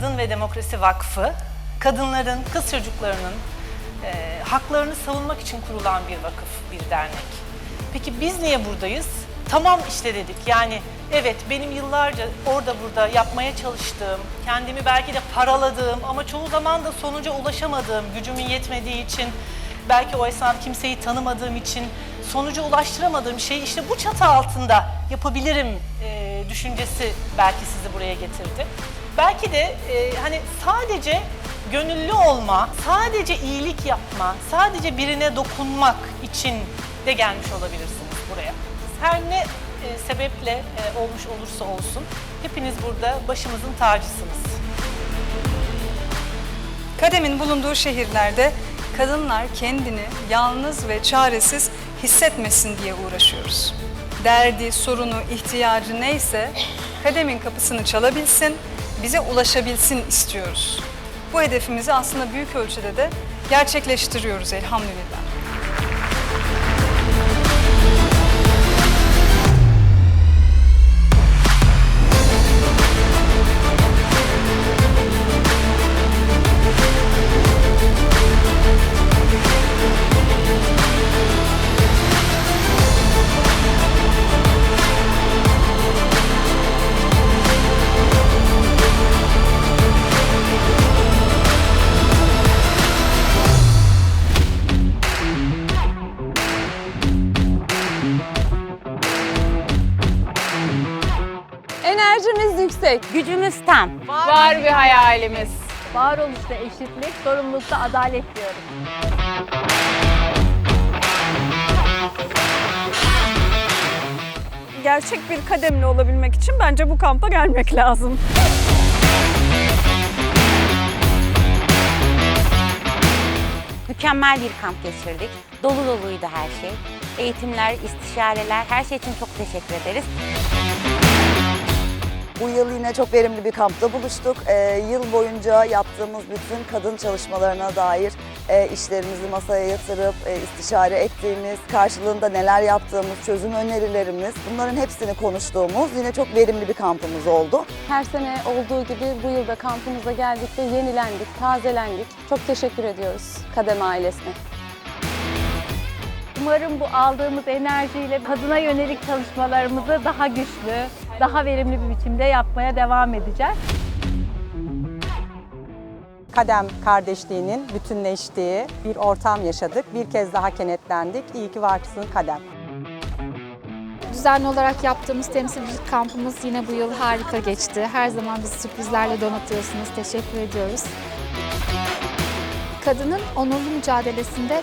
Cumhuriyeti Vakfı, kadınların, kız çocuklarının e, haklarını savunmak için kurulan bir vakıf, bir dernek. Peki biz niye buradayız? Tamam işte dedik yani evet benim yıllarca orada burada yapmaya çalıştığım, kendimi belki de paraladığım ama çoğu zaman da sonuca ulaşamadığım, gücümün yetmediği için, belki o esnada kimseyi tanımadığım için sonuca ulaştıramadığım şeyi işte bu çatı altında yapabilirim e, düşüncesi belki sizi buraya getirdi. Belki de e, hani sadece gönüllü olma, sadece iyilik yapma, sadece birine dokunmak için de gelmiş olabilirsiniz buraya. Her ne e, sebeple e, olmuş olursa olsun hepiniz burada başımızın tacısınız. Kademin bulunduğu şehirlerde kadınlar kendini yalnız ve çaresiz hissetmesin diye uğraşıyoruz. Derdi, sorunu, ihtiyacı neyse kademin kapısını çalabilsin, bize ulaşabilsin istiyoruz. Bu hedefimizi aslında büyük ölçüde de gerçekleştiriyoruz elhamdülillah. Enerjimiz yüksek. Gücümüz tam. Var bir hayalimiz. Varoluşta eşitlik, sorumlulukta adalet diyorum. Gerçek bir kademli olabilmek için bence bu kampa gelmek lazım. Mükemmel bir kamp geçirdik. Dolu doluydu her şey. Eğitimler, istişareler, her şey için çok teşekkür ederiz. Bu yıl yine çok verimli bir kampta buluştuk. Ee, yıl boyunca yaptığımız bütün kadın çalışmalarına dair e, işlerimizi masaya yatırıp e, istişare ettiğimiz, karşılığında neler yaptığımız, çözüm önerilerimiz bunların hepsini konuştuğumuz yine çok verimli bir kampımız oldu. Her sene olduğu gibi bu yılda kampımıza geldik ve yenilendik, tazelendik. Çok teşekkür ediyoruz Kademe ailesine. Umarım bu aldığımız enerjiyle kadına yönelik çalışmalarımızı daha güçlü, daha verimli bir biçimde yapmaya devam edeceğiz. kadem kardeşliğinin bütünleştiği bir ortam yaşadık. Bir kez daha kenetlendik. İyi ki varsın kadem. Düzenli olarak yaptığımız temsilcilik kampımız yine bu yıl harika geçti. Her zaman bizi sürprizlerle donatıyorsunuz. Teşekkür ediyoruz. Kadının onurlu mücadelesinde